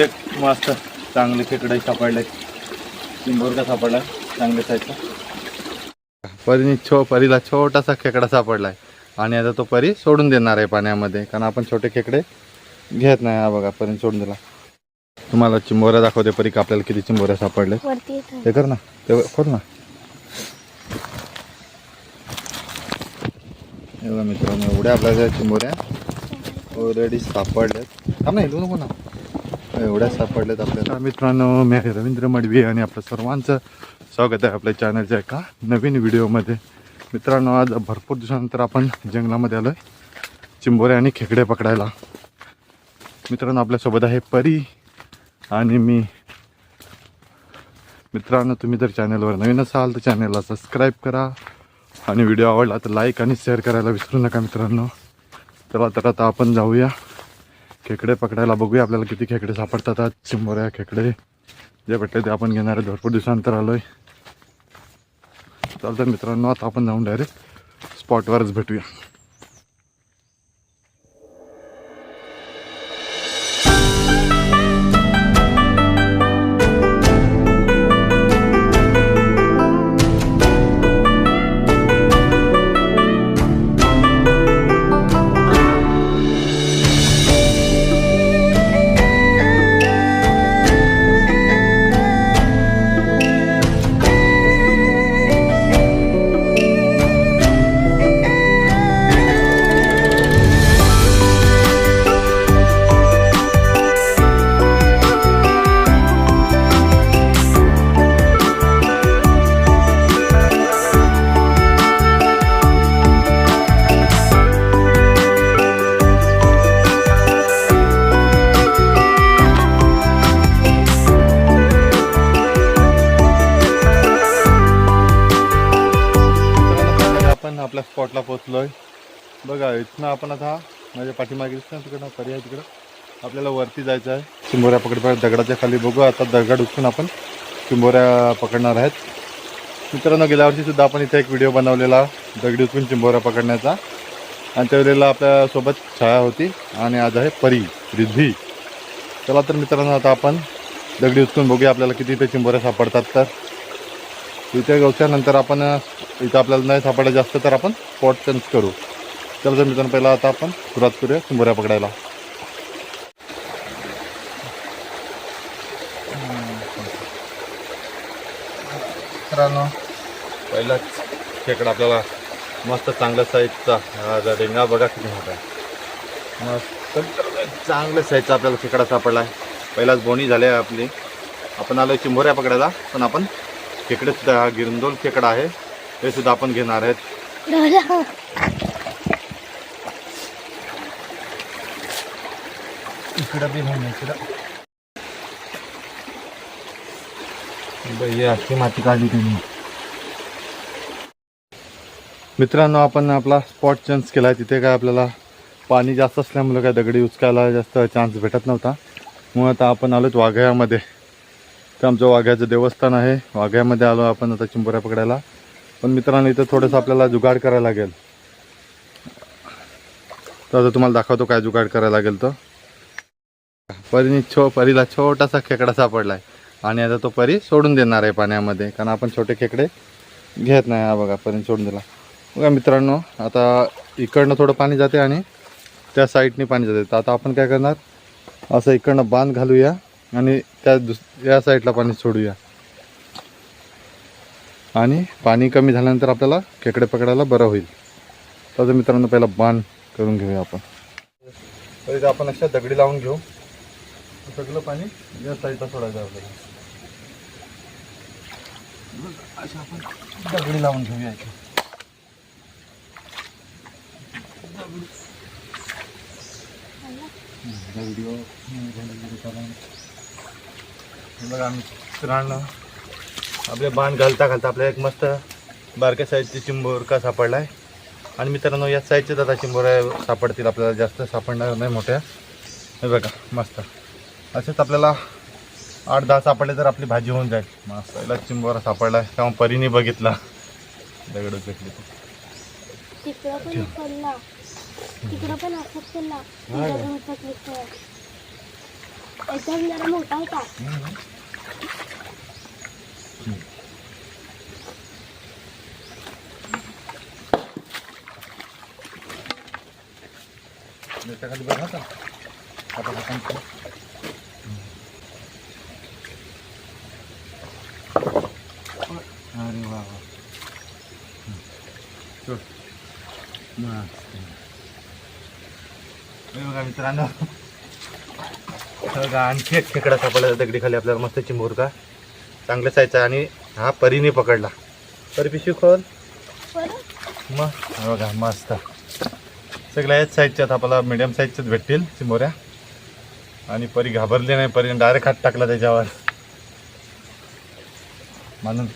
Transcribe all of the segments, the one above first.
असे मस्त चांगले खेकडे सापडले. चिंबोरका सापडला चांगले साईजचा परीने छो परीला छोटासा खेकडा सापडलाय. आणि आता तो परी सोडून देणार आहे पाण्यामध्ये. कारण आपण छोटे खेकडे घेत नाही. हा बघा परीने सोडून दिला. तुम्हाला चिंबोऱ्या दाखवते परी का आपल्याला किती चिंबोऱ्या सापडले. आहे. ते कर ना. ते खोल ना. मित्रांनो एवढ्या आपल्याला चिंबोऱ्या ऑलरेडी सापडल्यात. थांब ना इलू नको ना. एवढ्या सापडल्यात आपल्याला. मित्रांनो मी आहे रवींद्र मडवी आणि आपलं सर्वांचं स्वागत आहे आपल्या चॅनलच्या एका नवीन व्हिडिओमध्ये. मित्रांनो आज भरपूर दिवसानंतर आपण जंगलामध्ये आलो आहे चिंबोरे आणि खेकडे पकडायला. मित्रांनो आपल्यासोबत आहे परी आणि मी. मित्रांनो तुम्ही जर चॅनलवर नवीन असाल तर चॅनलला सबस्क्राईब करा आणि व्हिडिओ आवडला तर लाईक आणि शेअर करायला विसरू नका मित्रांनो. चला तर आता आपण जाऊया. खेकडे पकडायला बघूया आपल्याला किती खेकडे सापडतात. आज चिंबोऱ्या खेकडे. जे भेटले ते आपण घेणार आहे भरपूर दिवसानंतर आलो आहे चालतं मित्रांनो आता आपण जाऊन डायरेक्ट स्पॉटवरच भेटूया. बघा आपण आता माझ्या पाठीमागे दिसतं तिकडनं तिकडं पर्याय आहे तिकडं आपल्याला वरती जायचं आहे. चिंबोऱ्या पकड दगडाच्या खाली बघू. आता दगड उचलून आपण चिंबोऱ्या पकडणार आहेत. मित्रांनो गेल्या वर्षीसुद्धा आपण इथे एक व्हिडिओ बनवलेला दगडी उचलून चिंबोऱ्या पकडण्याचा. आणि त्यावेळेला आपल्यासोबत छाया होती आणि आज आहे परी रिद्धी. चला तर मित्रांनो आता आपण दगडी उचलून बघूया आपल्याला किती इथे चिंबोऱ्या सापडतात तर. इथे गवच्यानंतर आपण इथं आपल्याला नाही सापडलं जास्त तर आपण पॉट चेंज करू. चला तर मित्रांनो पहिला आता आपण सुरुवात करूया चिंबोऱ्या पकडायला. मित्रांनो पहिलाच खेकडा आपल्याला मस्त चांगल्या साईजचा जरा डेंगा बघा किती मोठा आहे. मस्त चांगल्या साईजचा आपल्याला खेकडा सापडला आहे. पहिलाच बोनी झाली आहे आपली. आपण आलो चिंबोऱ्या पकडायला पण आपण खेकडे सुद्धा हा गिरंदोल खेकडा आहे. हे सुद्धा आपण घेणार आहेत. इकडं बी नाही इकडं. अशी माती काढली तुम्ही मित्रांनो आपण आपला स्पॉट चेंज केला आहे तिथे काय आपल्याला पाणी जास्त असल्यामुळे काय दगडी उचकायला जास्त चान्स भेटत नव्हता. मग आता आपण आलोत वाघ्यामध्ये. तर आमचं वाघ्याचं देवस्थान आहे. वाघ्यामध्ये आलो आपण आता चिंबोऱ्या पकडायला. पण मित्रांनो इथं थोडंसं आपल्याला जुगाड करायला लागेल. तर आता तुम्हाला दाखवतो काय जुगाड करायला लागेल तर परीने छो परीला छोटासा खेकडा सापडलाय. आणि आता तो परी सोडून देणार आहे पाण्यामध्ये. कारण आपण छोटे खेकडे घेत नाही. हा बघा परीने सोडून दिला. बघा मित्रांनो आता इकडनं थोडं पाणी जाते आणि त्या साईडने पाणी जाते. तर आता आपण काय करणार? असं इकडनं बांध घालूया आणि त्या दुस या साईडला पाणी सोडूया. आणि पाणी कमी झाल्यानंतर आपल्याला खेकडे पकडायला बरं होईल. तर मित्रांनो पहिला बांध करून घेऊया आपण. तर आपण अशा दगडी लावून घेऊ. सगळं पाणी या साईडला सोडायचं आपल्याला अशा आपण दगडी लावून घेऊया व्हिडिओ बघा मित्रांनो आपले बाण घालता घालता आपल्याला एक मस्त बारक्या साईजची चिंबोरका सापडला आहे आणि मित्रांनो या साईजचे आता चिंबोऱ्या सापडतील आपल्याला जास्त सापडणार नाही मोठ्या. हे बघा मस्त. असेच आपल्याला आठ दहा सापडले तर आपली भाजी होऊन जाईल. मस्त पहिला चिंबोरा सापडला तेव्हा परीने बघितला. दगड भेटली तिकडं पण पडला तिकडं पण असंच पडला हा का? तिकडं पण असंच दिसतंय. एकदम जरा मोठा होता खाली बघा आता आता हाताने अरे वा वा सोड. मस्त. हे बघा मित्रांनो. बघा आणखी एक खेकडा सापडला दगडी खाली आपल्याला मस्त चिंबूर का? चांगलं सायचा आणि हा परीने पकडला. परी पिशवी खोल. मग बघा मस्त. सगळ्या याच साईजच्यात आपल्याला मिडियम साईजच्याच भेटतील चिंबोऱ्या. आणि परी घाबरली नाही परी डायरेक्ट हात टाकला त्याच्यावर. म्हणून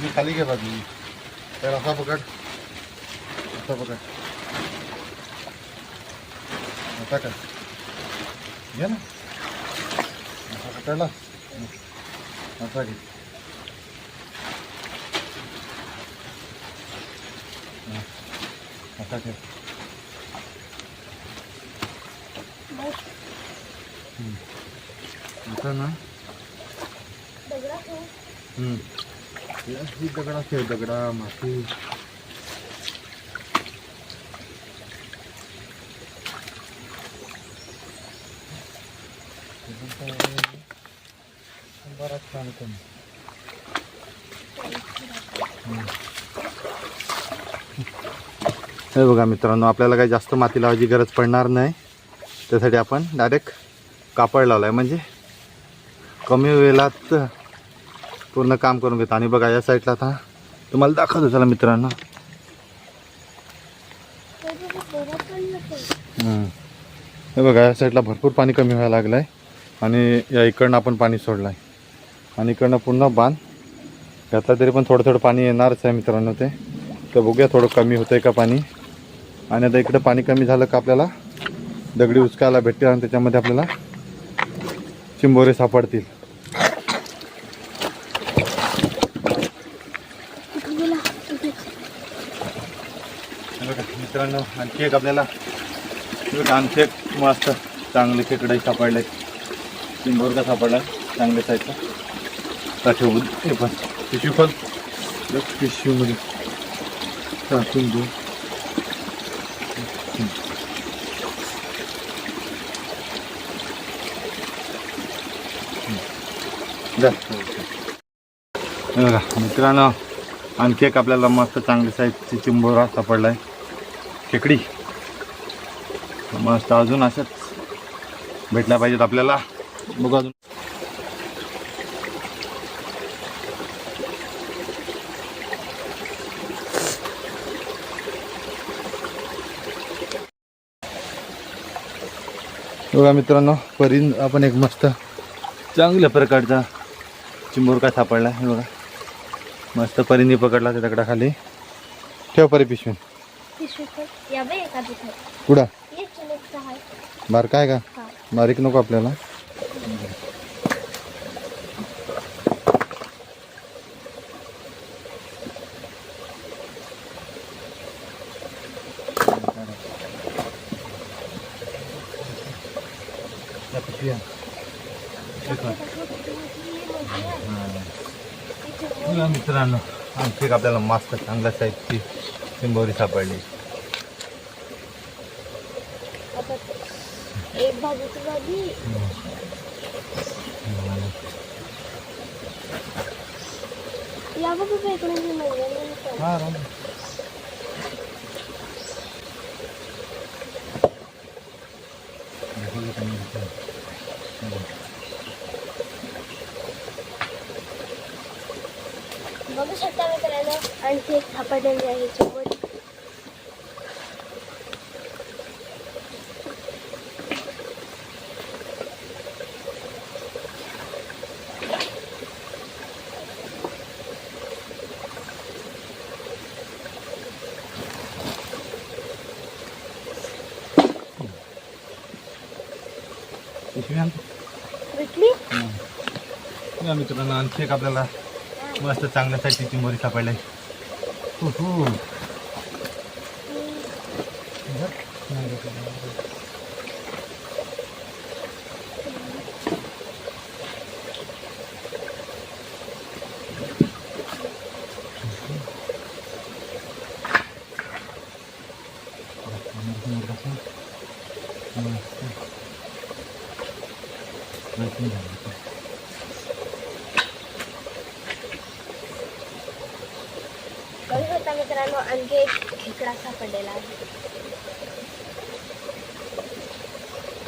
मी खाली घे बाजू तर असा पकड असा पकड असा कर घे ना असा पकडला असा घे हा, असा घे मग आता ना दगडा ठेवू. हम्म. ही दगडा खेळ दगडा माती बराच छान हे बघा मित्रांनो आपल्याला काही जास्त माती लावायची गरज पडणार नाही त्यासाठी आपण डायरेक्ट कापड लावला आहे म्हणजे कमी वेळात पूर्ण काम करून घेतो. आणि बघा या साईडला आता तुम्हाला दाखवतो चला मित्रांनो. हे बघा या साईडला भरपूर पाणी कमी व्हायला लागलं आहे आणि या इकडनं आपण पाणी सोडलं आहे आणि इकडनं पुन्हा बांध. घातला तरी पण थोडं थोडं पाणी येणारच आहे मित्रांनो ते. तर बघूया थोडं कमी होतं आहे का पाणी. आणि आता इकडं पाणी कमी झालं का आपल्याला? दगडी उचकायला भेटतील आणि त्याच्यामध्ये आपल्याला चिंबोरे सापडतील इथे गेला. इथे. हे बघा मित्रांनो आणखी एक आपल्याला आणखी एक मस्त चांगले खेकडे सापडले. चिंबोर का सापडला चांगले साईजचा. टाकून हे पण. पिशवी पण पिशवीमध्ये टाकून बघा मित्रांनो आणखी एक आपल्याला मस्त चांगली साईजची चिंबोरा सापडलाय. खेकडी. मस्त अजून असंच भेटल्या पाहिजेत आपल्याला. बघू अजून. बघा मित्रांनो परीन आपण एक मस्त चांगल्या प्रकारचा चिंबोरका सापडला हे बघा. मस्त परीने पकडला त्या दगडाखाली ठेव परी पिशवी कुठं? ये चिमूटचा आहे. बारका आहे का? हा. बारीक नको आपल्याला. बघा मित्रांनो आणखी एक आपल्याला मस्त चांगल्या साईजची चिंबोरी सापडली. एक बाजूची झाली या बघ बाबा इकडून मी महिन्याने येतो. हा राम. बघू शकता मित्रांनो आणखी एक सापडलेली आहे चिमूट पिशवी आणखी एक आपल्याला मस्त चांगल्यासाठी ती मोरी हो हो बघू शकता मित्रांनो आणखी एक खेकडा सापडलेला आहे.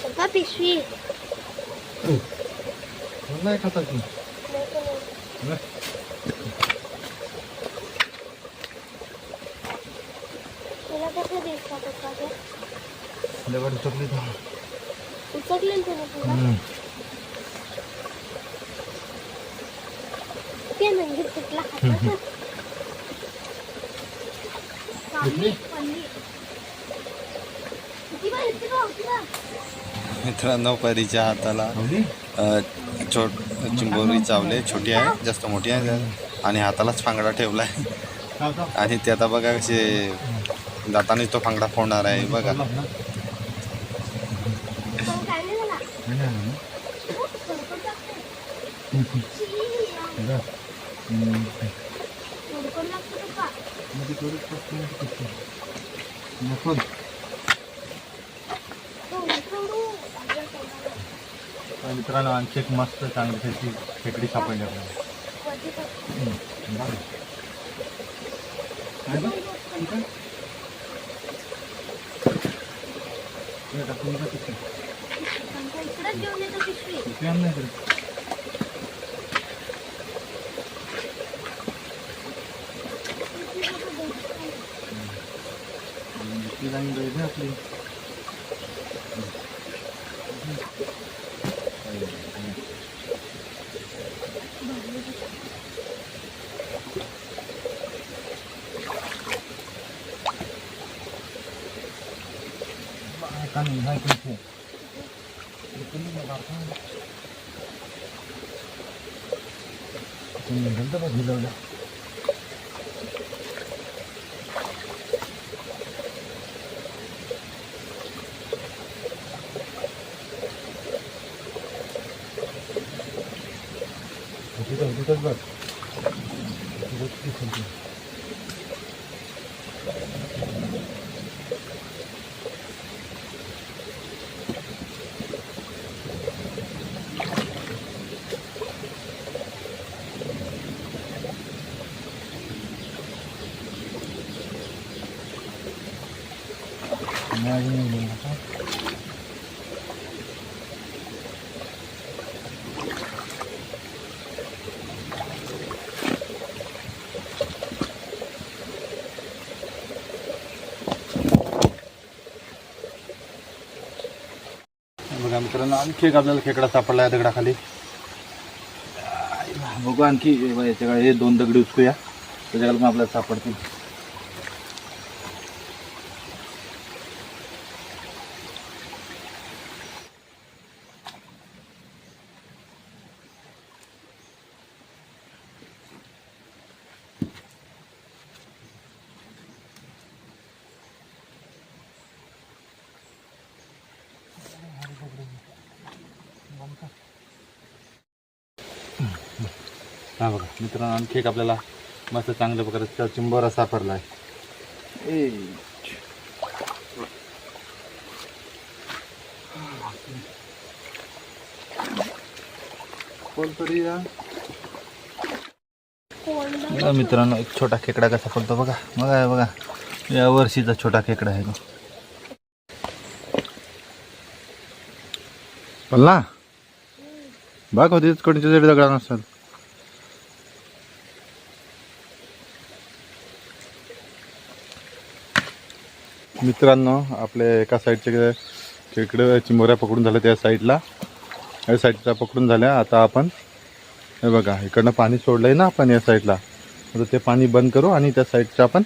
पप्पा पिशवी. नाही खाता की? तुला कसं दिसतं पप्पा ते लेबर चकली उचकलेलं तुम्ही तुला ते म्हणजे पन्नी पन्नी किती बा किती बा किती बा मित्रांनो परीच्या हाताला छोट चिंबोरी चावले छोटी आहे जास्त मोठी आहे. आणि हातालाच फांगडा ठेवला आहे आणि ते आता बघा कसे दाताने तो फांगडा फोडणार आहे बघा. सोडायला. मित्रांनो आणखी एक मस्त चांगली त्याची खेकडी सापडली आपल्याला Bilang doyna at ling. Kan hai con phụ. Itu ni nak apa? Ini rendah apa gila dah. वरती कर. आमच्या इकडेच घेऊन येतो पिशवी आपली बघा मित्रांनो आणखी एक आपल्याला खेकडा सापडला आहे दगडाखाली. बघू आणखी याच्याकडे हे दोन दगडी उचकूया त्याच्याकडे मग आपल्याला सापडतील. हा बघा मित्रांनो आणखी एक आपल्याला मस्त चांगल्या प्रकारे चिंबोरा सापडला आहे. बघा मित्रांनो एक छोटा खेकडा कसा पडतो बघा. बघा बघा. या वर्षीचा छोटा खेकडा आहे तो. पल्ला? बाग होती कोणच्या तरी दगडा नसतात मित्रांनो आपल्या एका साईडचे खेकडं चिंबोऱ्या पकडून झाल्या त्या साईडला या साईडचा पकडून झाल्या. आता आपण हे बघा इकडनं पाणी सोडलंय ना आपण या साईडला आता ते पाणी बंद करू आणि त्या साईडच्या आपण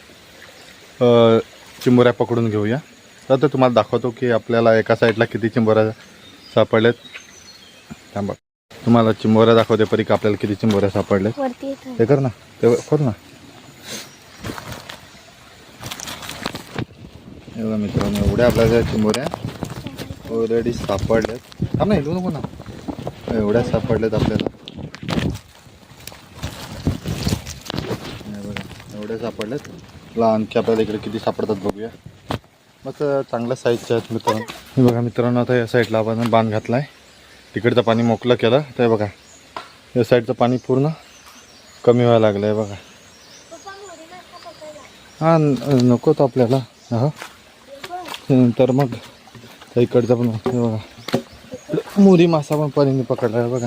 चिंबोऱ्या पकडून घेऊया. तर तुम्हाला दाखवतो की आपल्याला एका साईडला किती चिंबोऱ्या सापडल्यात. थांबा. तुम्हाला चिंबोऱ्या दाखवते परी का आपल्याला किती चिंबोऱ्या येतो ते कर ना ते कर ना. बघा मित्रांनो एवढ्या आपल्या चिंबोऱ्या ऑलरेडी सापडल्यात. थांब ना इलू नको ना. एवढ्या सापडल्यात आपल्याला. एवढ्या सापडल्यात. तुला आणखी आपल्याला इकडे किती सापडतात बघूया. मस्त चांगल्या साईजच्या आहेत मित्रांनो. हे बघा मित्रांनो आता या साईडला आपण बांध घातला आहे तिकडचं पाणी मोकळं केलं. तर बघा या साईडचं पाणी पूर्ण कमी व्हायला लागलं आहे बघा. हां नको तर आपल्याला. हा नंतर मग इकडचं पण बघा. मुरी मासा पण परीने पकडला आहे बघा.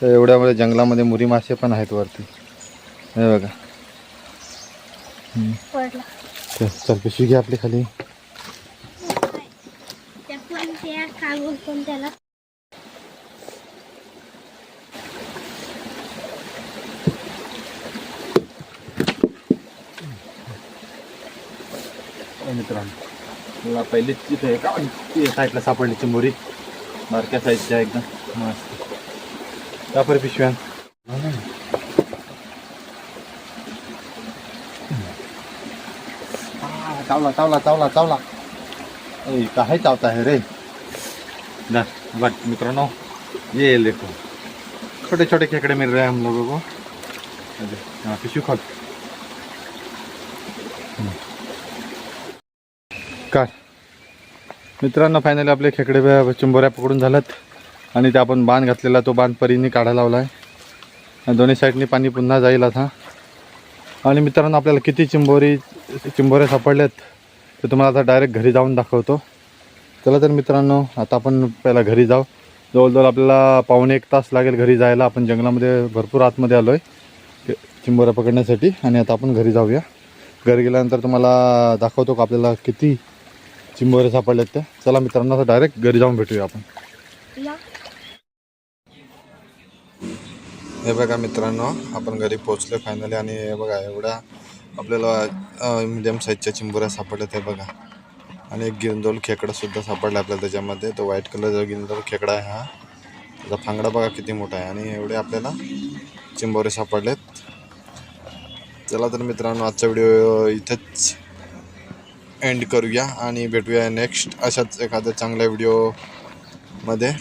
तर एवढ्यामध्ये जंगलामध्ये मुरी मासे पण आहेत वरती. हे बघा. चल चल पिशवी घ्या आपली खाली. मित्रांनो पहिलीच तिथे साईडला सापडली एकदम. मस्त. चावला चावला चावला चावला. चावता है रे? बट मित्रांनो ये देखो छोटे छोटे खेकड़े मिल रहे हैं हम लोगों को अरे, खोल. काय मित्रांनो फायनली आपले खेकडे ब- चिंबोऱ्या पकडून झाल्यात. आणि ते आपण बांध घातलेला तो बांध परीने काढा लावला आहे दोन्ही साईडनी पाणी पुन्हा जाईल आता. आणि मित्रांनो आपल्याला किती चिंबोरी चिंबोऱ्या सापडल्यात ते तुम्हाला आता डायरेक्ट घरी जाऊन दाखवतो. चला तर मित्रांनो आता आपण पहिला घरी जाऊ. जवळजवळ आपल्याला पावणे एक तास लागेल घरी जायला. आपण जंगलामध्ये भरपूर आतमध्ये आलो आहे चिंबोऱ्या पकडण्यासाठी. आणि आता आपण घरी जाऊया. घरी गेल्यानंतर तुम्हाला दाखवतो का आपल्याला किती चिंबोरे सापडलेत त्या चला मित्रांनो आता डायरेक्ट घरी जाऊन भेटूया आपण. हे बघा मित्रांनो आपण घरी पोचलो फायनली आणि हे बघा एवढ्या आपल्याला मिडियम साईजच्या चिंबोऱ्या सापडल्यात हे बघा. आणि एक गिरंदोल खेकडा सुद्धा सापडला आपल्याला त्याच्यामध्ये. तो व्हाईट कलरचा गिरंदोल खेकडा आहे हा. त्याचा फांगडा बघा किती मोठा आहे. आणि एवढे आपल्याला चिंबोरे सापडलेत. चला तर मित्रांनो आजचा व्हिडिओ इथेच एंड करूया आणि भेटूया नेक्स्ट अशाच एखाद्या चांगल्या व्हिडिओमध्ये